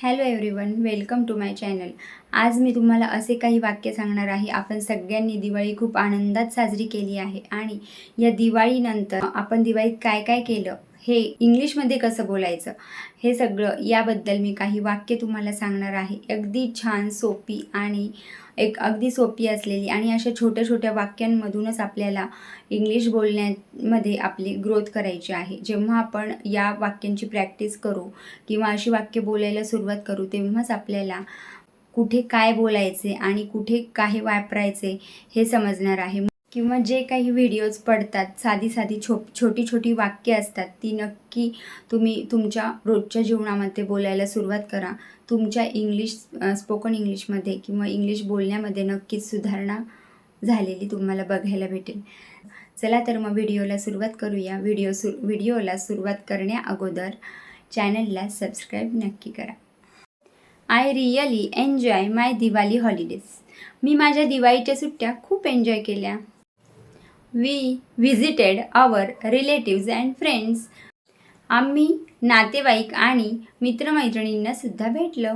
Hello everyone welcome to my channel. आज मी तुम्हाला असे काही वाक्य सांगणार आहे. आपण सगळ्यांनी दिवाळी खूप आनंदात साजरी केली आहे आणि या दिवाळीनंतर आपण दिवाळीत काय काय केलं? हे इंग्लिशमध्ये कसं बोलायचं? हे सगळं याबद्दल मी काही वाक्य तुम्हाला सांगणार आहे. अगदी छान सोपी आणि एक अगदी सोपी असलेली आणि अशा छोट्या छोट्या वाक्यांमधूनच आपल्याला इंग्लिश बोलण्यामध्ये आपली ग्रोथ करायची आहे. जेव्हा आपण या वाक्यांची प्रॅक्टिस करू किंवा अशी वाक्य बोलायला सुरुवात करू तेव्हाच आपल्याला कुठे काय बोलायचे आणि कुठे काय वापरायचे हे समजणार आहे. किंवा जे काही व्हिडिओज पडतात साधी साधी छो छोटी छोटी वाक्य असतात ती नक्की तुम्ही तुमच्या रोजच्या जीवनामध्ये बोलायला सुरुवात करा. तुमच्या इंग्लिश स्पोकन इंग्लिशमध्ये किंवा इंग्लिश बोलण्यामध्ये नक्कीच सुधारणा झालेली तुम्हाला बघायला भेटेल. चला तर मग व्हिडिओला सुरुवात करूया. व्हिडिओ सु व्हिडिओला सुरुवात करण्या अगोदर चॅनलला सबस्क्राईब नक्की करा. I really enjoy my Diwali holidays मी माझ्या दिवाळीच्या सुट्ट्या खूप एन्जॉय केल्या. We visited our relatives and friends आम्ही नातेवाईक आणि मित्रमैत्रिणींना सुद्धा भेटलो.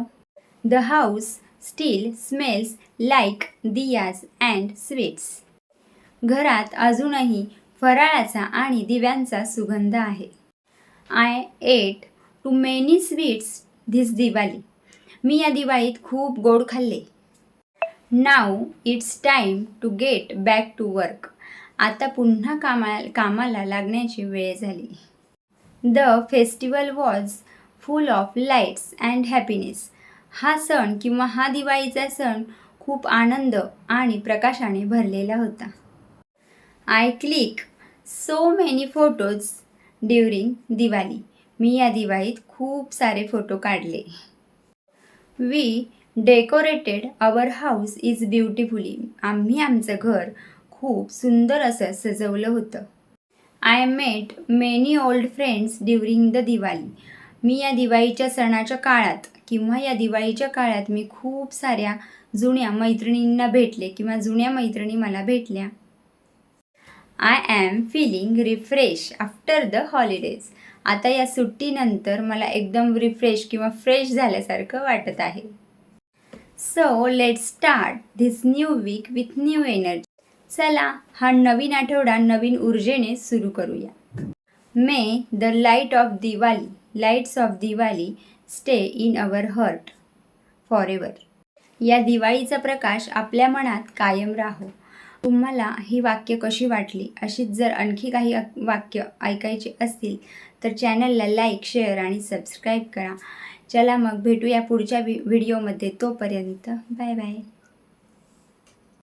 The house still smells like diyas and sweets घरात अजूनही फराळाचा आणि दिव्यांचा सुगंध आहे. I ate too many sweets this Diwali मी या दिवाळीत खूप गोड खाल्ले. Now it's time to get back to work आता पुन्हा कामा कामाला लागण्याची वेळ झाली. The festival was full of lights and happiness हा सण किंवा हा दिवाळीचा सण खूप आनंद आणि प्रकाशाने भरलेला होता. I click so many photos during Diwali. मी या दिवाळीत खूप सारे फोटो काढले. We decorated our house is beautifully आम्ही आमचं घर खूप सुंदर असं सजवलं होतं. I met many old friends during the Diwali मी या दिवाळीच्या सणाच्या काळात किंवा या दिवाळीच्या काळात मी खूप साऱ्या जुन्या मैत्रिणींना भेटले किंवा जुन्या मैत्रिणी मला भेटल्या. I am feeling refresh after the holidays आता या सुट्टीनंतर मला एकदम रिफ्रेश किंवा फ्रेश झाल्यासारखं वाटत आहे. So let start this new week with new energy चला हा नवीन आठवडा नवीन ऊर्जेने सुरू करूया. May the light of Diwali lights of Diwali stay in our heart forever या दिवाळीचा प्रकाश आपल्या मनात कायम राहो. तुम्हाला ही वाक्य कशी वाटली? अशीच जर आणखी काही वाक्य ऐकायची असतील तर चॅनलला लाईक शेअर आणि सबस्क्राईब करा. चला मग भेटूया पुढच्या व्हि व्हिडिओमध्ये तोपर्यंत बाय बाय